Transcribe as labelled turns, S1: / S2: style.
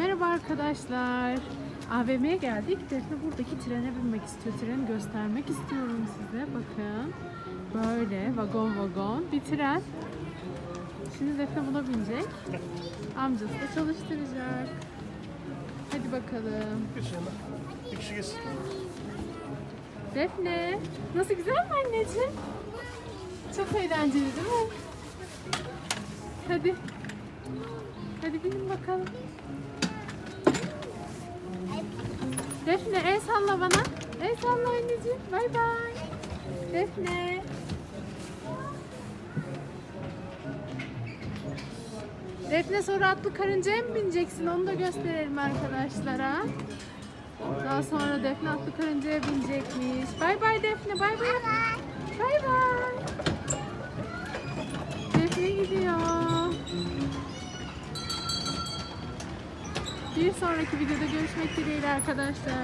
S1: Merhaba arkadaşlar. AVM'ye geldik. Defne buradaki trene binmek istiyor. Treni göstermek istiyorum size. Bakın. Böyle vagon vagon bir tren. Şimdi Defne buna binecek. Amcası da çalıştıracak. Hadi bakalım.
S2: Bir kişi.
S1: Defne. Nasıl güzel mi anneciğim? Çok eğlenceli değil mi? Hadi. Hadi binin bakalım. Defne el salla bana. El salla anneciğim. Bay bay. Defne. Defne sonra atlı karıncaya mı bineceksin? Onu da gösterelim arkadaşlara. Daha sonra Defne atlı karıncaya binecekmiş. Bay bay Defne. Bay bay. Bir sonraki videoda görüşmek dileğiyle arkadaşlar.